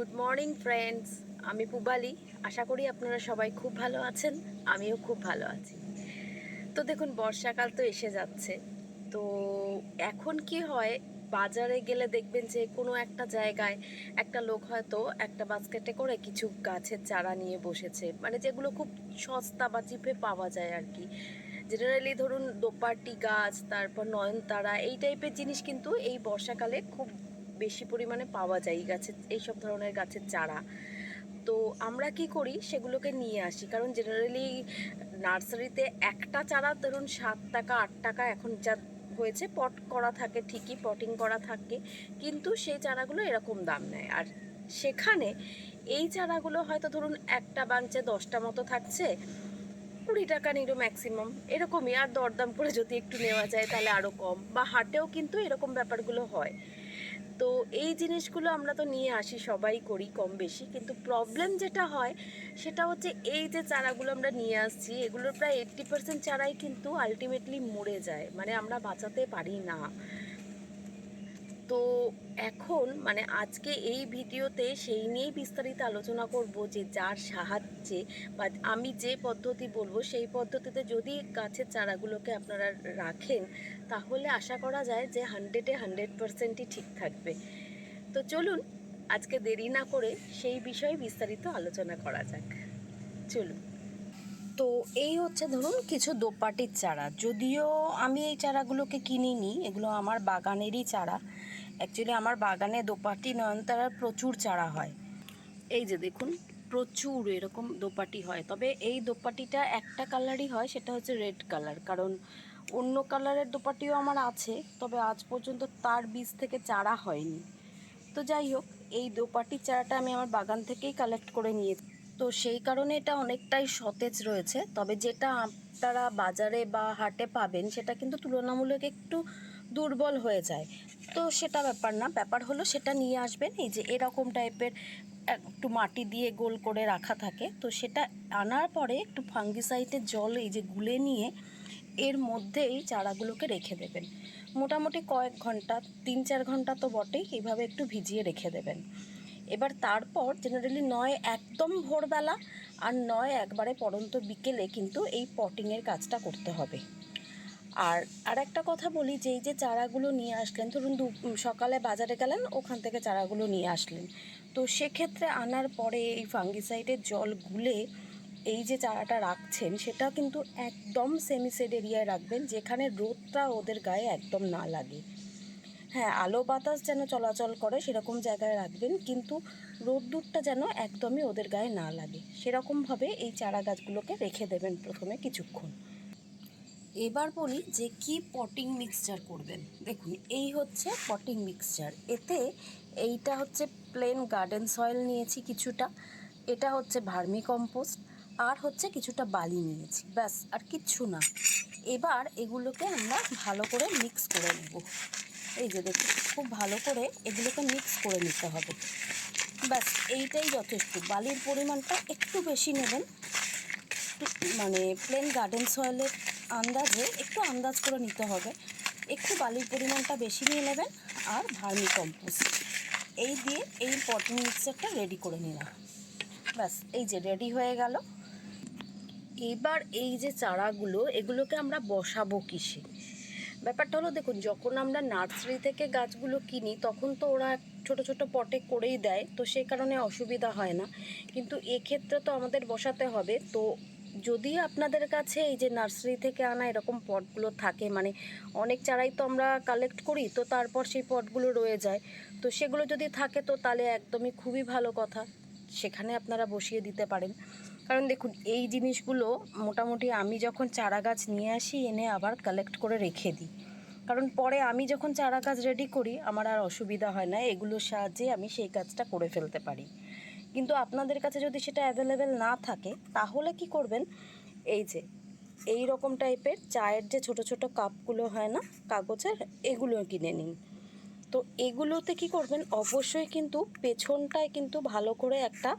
Good morning friends আমি পুবালি। আশা করি আপনারা সবাই খুব ভালো আছেন, আমিও খুব ভালো আছি। তো দেখুন, বর্ষাকাল তো এসে যাচ্ছে। তো এখন কি হয়, বাজারে গেলে দেখবেন যে কোনো একটা জায়গায় একটা লোক হয়তো একটা বাস্কেটে করে কিছু গাছের চারা নিয়ে বসেছে। মানে যেগুলো খুব সস্তা বা চিপে পাওয়া যায় আর কি। জেনারেলি ধরুন দোপাটি গাছ, তারপর নয়নতারা, এই টাইপের জিনিস কিন্তু এই বর্ষাকালে খুব বেশি পরিমাণে পাওয়া যায় এই গাছের এইসব ধরনের গাছের চারা। তো আমরা কি করি, সেগুলোকে নিয়ে আসি। কারণ জেনারেলি নার্সারিতে একটা চারা ধরুন সাত টাকা, আট টাকা এখন যা হয়েছে, পট করা থাকে, ঠিকই পটিং করা থাকে, কিন্তু সেই চারাগুলো এরকম দাম নেয়। আর সেখানে এই চারাগুলো হয়তো ধরুন একটা বাঞ্চে দশটা মতো থাকছে, কুড়ি টাকা নিল ম্যাক্সিমাম এরকমই, আর দরদাম করে যদি একটু নেওয়া যায় তাহলে আরও কম। বা হাটেও কিন্তু এরকম ব্যাপারগুলো হয়। তো এই জিনিসগুলো আমরা তো নিয়ে আসি, সবাই করি কম বেশি। কিন্তু প্রবলেম যেটা হয়, সেটা হচ্ছে এই যে চারাগুলো আমরা নিয়ে আসছি, এগুলোর প্রায় এইট্টি পার্সেন্ট চারাই কিন্তু আলটিমেটলি মরে যায়। মানে আমরা বাঁচাতে পারি না। তো এখন মানে আজকে এই ভিডিওতে সেই নিয়েই বিস্তারিত আলোচনা করব যে যার সাহায্যে বা আমি যে পদ্ধতি বলব সেই পদ্ধতিতে যদি গাছের চারাগুলোকে আপনারা রাখেন, তাহলে আশা করা যায় যে হান্ড্রেডে হান্ড্রেড পার্সেন্টই ঠিক থাকবে। তো চলুন, আজকে দেরি না করে সেই বিষয়ে বিস্তারিত আলোচনা করা যাক। চলুন। তো এই হচ্ছে ধরুন কিছু দোপাটির চারা। যদিও আমি এই চারাগুলোকে কিনিনি, এগুলো আমার বাগানেরই চারা। অ্যাকচুয়ালি আমার বাগানে দোপাটি নয়নতারার প্রচুর চারা হয়। এই যে দেখুন, প্রচুর এরকম দোপাটি হয়। তবে এই দোপাটিটা একটা কালারই হয়, সেটা হচ্ছে রেড কালার কারণ অন্য কালারের দোপাটিও আমার আছে, তবে আজ পর্যন্ত তার বীজ থেকে চারা হয়নি। তো যাই হোক, এই দোপাটি চারাটা আমি আমার বাগান থেকেই কালেক্ট করে নিয়ে তো সেই কারণে এটা অনেকটাই সতেজ রয়েছে, তবে যেটা আপনারা বাজারে বা হাটে পাবেন, সেটা কিন্তু তুলনামূলক একটু দুর্বল হয়ে যায়। তো সেটা ব্যাপার না, ব্যাপার হলো সেটা নিয়ে আসবেন, এই যে এরকম টাইপের একটু মাটি দিয়ে গোল করে রাখা থাকে, তো সেটা আনার পরে একটু ফাঙ্গিসাইডের জল এই যে গুলে নিয়ে এর মধ্যেই চারাগুলোকে রেখে দেবেন। মোটামুটি কয়েক ঘণ্টা, তিন চার ঘণ্টা তো বটেই এইভাবে একটু ভিজিয়ে রেখে দেবেন। এবার তারপর জেনারেলি নয় একদম ভোরবেলা আর নয় একবারে পরন্ত বিকেলে কিন্তু এই পটিংয়ের কাজটা করতে হবে। আর আর একটা কথা বলি যে এই যে চারাগুলো নিয়ে আসলেন, ধরুন দু সকালে বাজারে গেলেন, ওখান থেকে চারাগুলো নিয়ে আসলেন। তো সেক্ষেত্রে আনার পরে এই ফাঙ্গিসাইডের জল গুলে এই যে চারাটা রাখছেন, সেটা কিন্তু একদম সেমিসেড এরিয়ায় রাখবেন, যেখানে রোদটা ওদের গায়ে একদম না লাগে। হ্যাঁ আলো বাতাস যেন চলাচল করে সেরকম জায়গায় রাখবেন, কিন্তু রোদ্দুরটা যেন একদমই ওদের গায়ে না লাগে। সেরকমভাবে এই চারা গাছগুলোকে রেখে দেবেন প্রথমে কিছুক্ষণ। এবার বলি যে কি পটিং মিক্সচার করবেন। দেখুন, এই হচ্ছে পটিং মিক্সচার এতে এইটা হচ্ছে প্লেন গার্ডেন সয়েল নিয়েছি কিছুটা, এটা হচ্ছে ভার্মি কম্পোস্ট আর হচ্ছে কিছুটা বালি নিয়েছি, ব্যাস, আর কিচ্ছু না। এবার এগুলোকে আমরা ভালো করে মিক্স করে নেব। এই যে দেখুন, খুব ভালো করে এগুলোকে মিক্স করে নিতে হবে। ব্যাস, এইটাই যথেষ্ট। বালির পরিমাণটা একটু বেশি নেবেন। মানে প্লেন গার্ডেন সয়েলের আন্দাজে একটু আন্দাজ করে নিতে হবে। একটু বালির পরিমাণটা বেশি নিয়ে নেবেন আর ভার্মি কম্পোস্ট। এই দিয়ে এই পটিং মিক্সারটা রেডি করে নিলাম। ব্যাস, এই যে রেডি হয়ে গেল। এবার এই যে চারাগুলো, এগুলোকে আমরা বসাবো কিসে? ব্যাপারটা হলো, দেখুন, যখন আমরা নার্সারি থেকে গাছগুলো কিনি, তখন তো ওরা ছোট ছোট পটে করেই দেয়, তো সেই কারণে অসুবিধা হয় না। কিন্তু এক্ষেত্রে তো আমাদের বসাতে হবে, তো যদি আপনাদের কাছে এই যে নার্সারি থেকে আনা এরকম পটগুলো থাকে মানে অনেক চারাই তো আমরা কালেক্ট করি, তো তারপর সেই পটগুলো রয়ে যায়। তো সেগুলো যদি থাকে তো তাহলে একদমই খুবই ভালো কথা। সেখানে আপনারা বসিয়ে দিতে পারেন। কারণ দেখুন, এই জিনিসগুলো মোটামুটি আমি যখন চারা গাছ নিয়ে আসি, এনে আবার কালেক্ট করে রেখে দিই। কারণ পরে আমি যখন চারা গাছ রেডি করি, আমার আর অসুবিধা হয় না, এগুলোর সাহায্যে আমি সেই কাজটা করে ফেলতে পারি। কিন্তু আপনাদের কাছে যদি সেটা অ্যাভেলেবেল না থাকে, তাহলে কি করবেন? এই যে, এই রকম টাইপের চায়ের যে ছোট ছোট কাপগুলো হয় না, কাগজের, এগুলো কিনে নিন। তো এগুলোতে কি করবেন? অবশ্যই কিন্তু পেছনটায় কিন্তু ভালো করে একটা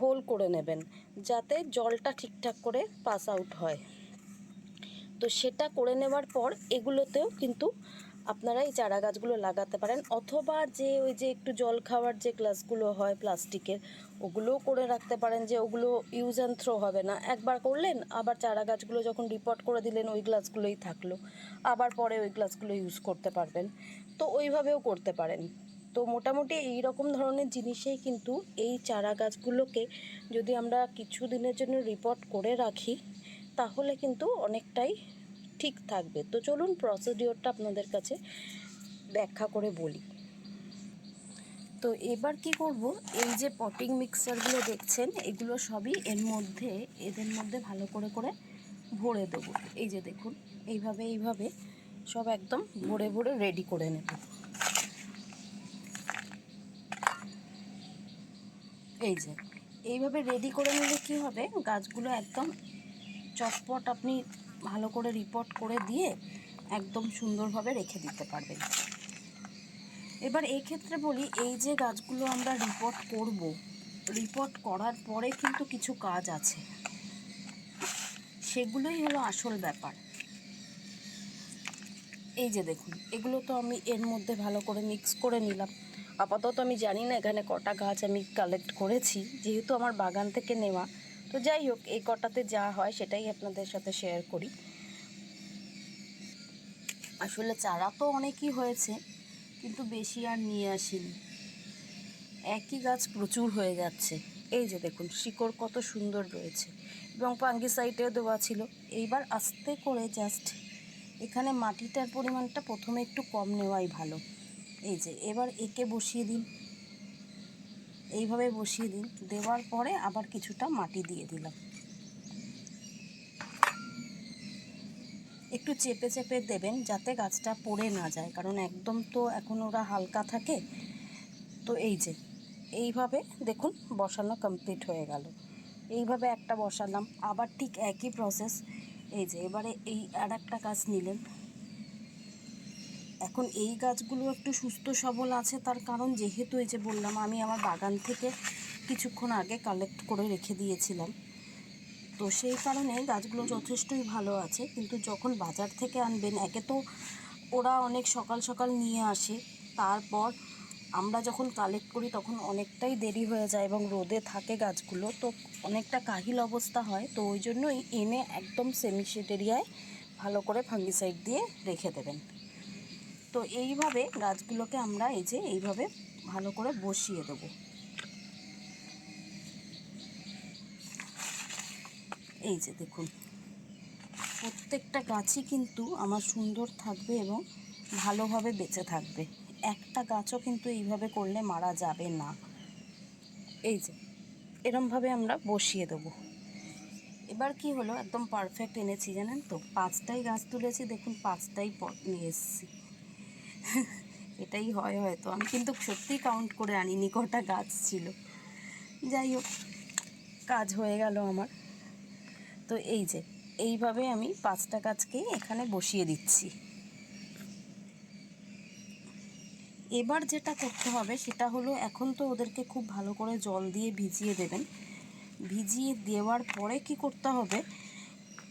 হোল করে নেবেন, যাতে জলটা ঠিকঠাক করে পাস আউট হয়। তো সেটা করে নেওয়ার পর এগুলোতেও কিন্তু আপনারা এই চারা গাছগুলো লাগাতে পারেন অথবা যে ওই যে একটু জল খাওয়ার যে গ্লাসগুলো হয় প্লাস্টিকের, ওগুলোও করে রাখতে পারেন যে ওগুলো ইউজ অ্যান্ড থ্রো হবে না। একবার করলেন, আবার চারা গাছগুলো যখন রিপোর্ট করে দিলেন ওই গ্লাসগুলোই থাকল। আবার পরে ওই গ্লাসগুলো ইউজ করতে পারবেন। তো ওইভাবেও করতে পারেন। তো মোটামুটি এই রকম ধরনের জিনিসেই কিন্তু এই চারা গাছগুলোকে যদি আমরা কিছু দিনের জন্য রিপোর্ট করে রাখি, তাহলে কিন্তু অনেকটাই ঠিক থাকবে। তো চলুন প্রসিডিওরটা আপনাদের কাছে ব্যাখ্যা করে বলি। তো এবার কি করব? এই যে পটিং মিক্সারগুলো দেখছেন, এগুলো সবই এর মধ্যে, এদের মধ্যে ভালো করে করে ভরে দেবো। এই যে দেখুন, এইভাবে এইভাবে সব একদম ভরে ভরে রেডি করে নেব। এই যে, এইভাবে রেডি করে নিলে কি হবে? গাছগুলো একদম চটপট আপনি ভালো করে রিপোর্ট করে দিয়ে একদম সুন্দরভাবে রেখে দিতে পারবেন। এবার এই ক্ষেত্রে বলি, এই যে গাছগুলো আমরা রিপোর্ট করব রিপোর্ট করার পরে কিন্তু কিছু কাজ আছে। সেগুলোই হলো আসল ব্যাপার। এই যে দেখুন, এগুলো তো আমি এর মধ্যে ভালো করে মিক্স করে নিলাম। আপাতত আমি জানি না এখানে কটা গাছ আমি কালেক্ট করেছি। যেহেতু আমার বাগান থেকে নেওয়া তো যাই হোক, এই কটাতে যা হয় সেটাই আপনাদের সাথে শেয়ার করি। আসলে চারা তো অনেকই হয়েছে, কিন্তু বেশি আর নিয়ে আসিনি। একই গাছ প্রচুর হয়ে যাচ্ছে। এই যে দেখুন, শিকড় কত সুন্দর রয়েছে এবং পাঙ্গিসাইটেও দেওয়া ছিল। এইবার আস্তে করে জাস্ট এখানে মাটিটার পরিমাণটা প্রথমে একটু কম নেওয়াই ভালো। এই যে, এবার একে বসিয়ে দিন। এইভাবে বসিয়ে দিন। দেওয়ার পরে আবার কিছুটা মাটি দিয়ে দিলাম। একটু চেপে চেপে দেবেন যাতে গাছটা পড়ে না যায়, কারণ একদম তো এখন ওরা হালকা থাকে। তো এই যে, এইভাবে দেখুন বসানো কমপ্লিট হয়ে গেল। এইভাবে একটা বসালাম। আবার ঠিক একই প্রসেস এই যে, এবারে এই আর একটা গাছ নিলেন। এখন এই গাছগুলো একটু সুস্থ সবল আছে, তার কারণ যেহেতু এই যে বললাম, আমি আমার বাগান থেকে কিছুক্ষণ আগে কালেক্ট করে রেখে দিয়েছিলাম। তো সেই কারণে গাছগুলো যথেষ্টই ভালো আছে, কিন্তু যখন বাজার থেকে আনবেন, একে তো ওরা অনেক সকাল সকাল নিয়ে আসে, তারপর আমরা যখন কালেক্ট করি তখন অনেকটাই দেরি হয়ে যায় এবং রোদে থাকে গাছগুলো, তো অনেকটা কাহিল অবস্থা হয়, তো ওই জন্যই এনে একদম সেমি শেড এরিয়ায় ভালো করে ফাঙ্গিসাইড দিয়ে রেখে দেবেন। তো এইভাবে গাছগুলোকে আমরা এই যে এইভাবে ভালো করে বসিয়ে দেবো। এই যে দেখুন, প্রত্যেকটা গাছই কিন্তু আমার সুন্দর থাকবে এবং ভালোভাবে বেঁচে থাকবে। একটা গাছও কিন্তু এইভাবে করলে মারা যাবে না। এই যে, এরমভাবে আমরা বসিয়ে দেবো। এবার কি হলো, একদম পারফেক্ট এনেছি, জানেন তো? পাঁচটাই গাছ তুলেছি, দেখুন পাঁচটাই নিয়ে এসেছি। এটাই হয় হয়তো। আমি কিন্তু সত্যিই কাউন্ট করে আনিনি, কটা গাছ ছিল। যাই হোক, কাজ হয়ে গেল আমার। তো এই যে, এইভাবে আমি পাঁচটা গাছকে এখানে বসিয়ে দিচ্ছি। এবার যেটা করতে হবে, সেটা হলো এখন তো ওদেরকে খুব ভালো করে জল দিয়ে ভিজিয়ে দেবেন। ভিজিয়ে দেওয়ার পরে কি করতে হবে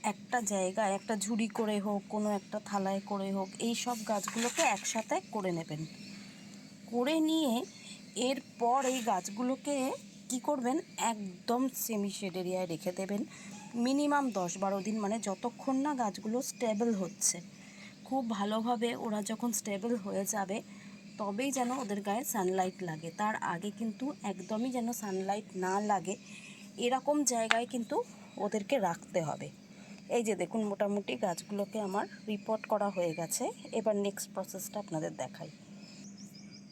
একটা জায়গায় একটা ঝুড়ি করে হোক, কোনো একটা থালায় করে হোক, এই সব গাছগুলোকে একসাথে করে নেবেন। করে নিয়ে এরপর এই গাছগুলোকে কি করবেন? একদম সেমি শেড এরিয়ায় রেখে দেবেন। মিনিমাম দশ বারো দিন মানে যতক্ষণ না গাছগুলো স্টেবল হচ্ছে। খুব ভালোভাবে ওরা যখন স্টেবল হয়ে যাবে, তবেই যেন ওদের গায়ে সানলাইট লাগে। তার আগে কিন্তু একদমই যেন সানলাইট না লাগে, এরকম জায়গায় কিন্তু ওদেরকে রাখতে হবে। এই যে দেখুন, মোটামুটি গাছগুলোকে আমার রিপোর্ট করা হয়ে গেছে। এবার নেক্সট প্রসেসটা আপনাদের দেখাই।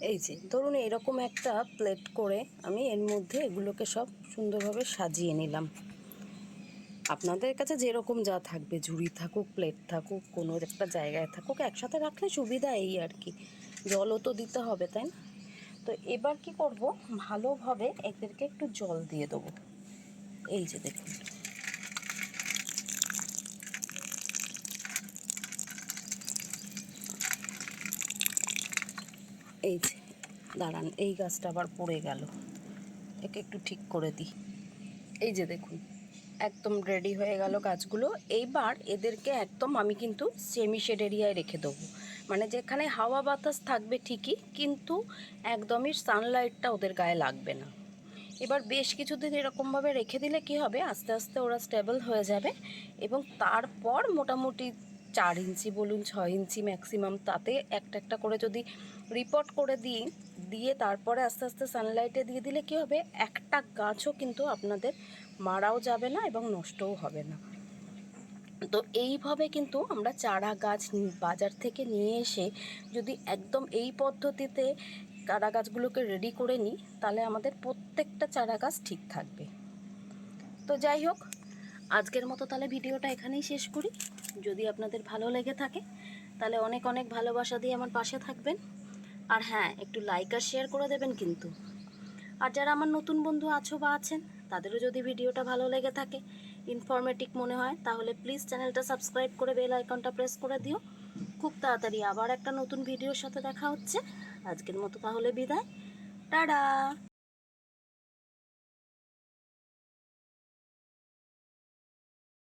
এই যে, ধরুন এরকম একটা প্লেট করে আমি এর মধ্যে এগুলোকে সব সুন্দরভাবে সাজিয়ে নিলাম। আপনাদের কাছে যেরকম যা থাকবে, ঝুড়ি থাকুক প্লেট থাকুক, কোনো একটা জায়গায় থাকুক, একসাথে রাখলে সুবিধা এই আর কি। জলও তো দিতে হবে, তাই না? তো এবার কি করব? ভালোভাবে এদেরকে একটু জল দিয়ে দেবো। এই যে দেখুন। এই যে, দাঁড়ান, এই গাছটা আবার পড়ে গেল। একে একটু ঠিক করে দিই। এই যে দেখুন, একদম রেডি হয়ে গেল গাছগুলো। এইবার এদেরকে একদম আমি কিন্তু সেমি শেড এরিয়ায় রেখে দেবো। মানে যেখানে হাওয়া বাতাস থাকবে ঠিকই, কিন্তু একদমই সানলাইটটা ওদের গায়ে লাগবে না। এবার বেশ কিছুদিন এরকমভাবে রেখে দিলে কি হবে? আস্তে আস্তে ওরা স্টেবল হয়ে যাবে এবং তারপর মোটামুটি চার ইঞ্চি বলুন, ছয় ইঞ্চি ম্যাক্সিমাম তাতে একটা একটা করে যদি রিপোর্ট করে দিই, দিয়ে তারপরে আস্তে আস্তে সানলাইটে দিয়ে দিলে কি হবে? একটা গাছও কিন্তু আপনাদের মারাও যাবে না এবং নষ্টও হবে না। তো এইভাবে কিন্তু আমরা চারা গাছ বাজার থেকে নিয়ে এসে যদি একদম এই পদ্ধতিতে চারা গাছগুলোকে রেডি করে নিই, তাহলে আমাদের প্রত্যেকটা চারা গাছ ঠিক থাকবে। তো যাই হোক, আজকের মতো তাহলে ভিডিওটা এখানেই শেষ করি। যদি আপনাদের ভালো লেগে থাকে, তাহলে অনেক অনেক ভালোবাসা দিয়ে আমার পাশে থাকবেন। আর হ্যাঁ একটু লাইক আর শেয়ার করে দেবেন কিন্তু। আর যারা আমার নতুন বন্ধু আছো বা আছেন, তাদেরও যদি ভিডিওটা ভালো লেগে থাকে ইনফরমেটিভ মনে হয়, তাহলে প্লিজ চ্যানেলটা সাবস্ক্রাইব করে বেল আইকনটা প্রেস করে দিও। খুব তাড়াতাড়ি আবার একটা নতুন ভিডিওর সাথে দেখা হচ্ছে। আজকের মতো তাহলে বিদায়। টাটা!